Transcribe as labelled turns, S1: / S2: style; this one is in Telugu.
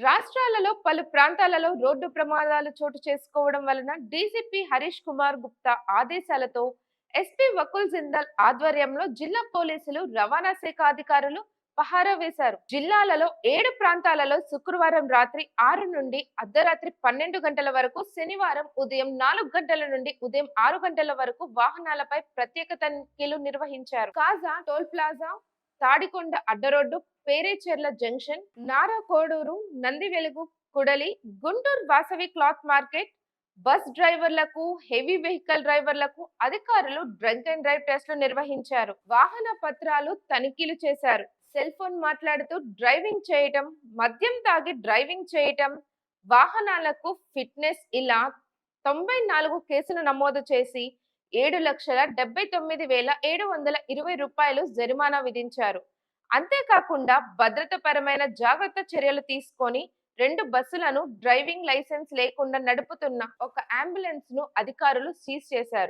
S1: రాష్ట్రాలలో పలు ప్రాంతాలలో రోడ్డు ప్రమాదాలు చోటు చేసుకోవడం వలన డీజీపీ హరీష్ కుమార్ గుప్తా ఆదేశాలతో ఎస్పీ వకుల్ జిందల్ ఆధ్వర్యంలో జిల్లా పోలీసులు రవాణా శాఖ అధికారులు పహారా వేశారు. జిల్లాలలో ఏడు ప్రాంతాలలో శుక్రవారం రాత్రి ఆరు నుండి అర్ధరాత్రి పన్నెండు గంటల వరకు శనివారం ఉదయం నాలుగు గంటల నుండి ఉదయం ఆరు గంటల వరకు వాహనాలపై ప్రత్యేక తనిఖీలు నిర్వహించారు. కాజా టోల్ ప్లాజా తాడికొండ అడ్డరోడ్డు Perecherla junction Nara Koduru Nandi Velugu కుడలి Guntur Vasavi cloth market. Bus డ్రైవర్లకు హెవీ వెహికల్ డ్రైవర్లకు అధికారులు డ్రంక్ అండ్ డ్రైవ్ టెస్టులు నిర్వహించారు. వాహన పత్రాలు తనిఖీలు చేశారు. సెల్ ఫోన్ మాట్లాడుతూ డ్రైవింగ్ చేయటం మద్యం తాగి డ్రైవింగ్ చేయటం వాహనాలకు ఫిట్నెస్ ఇలా తొంభై నాలుగు కేసులు నమోదు చేసి ఏడు లక్షల డెబ్బై తొమ్మిది వేల ఏడు వందల ఇరవై రూపాయలు జరిమానా విధించారు. అంతేకాకుండా భద్రతపరమైన జాగ్రత్త చర్యలు తీసుకొని రెండు బస్సులను డ్రైవింగ్ లైసెన్స్ లేకుండా నడుపుతున్న ఒక అంబులెన్స్ను అధికారులు సీజ్ చేశారు.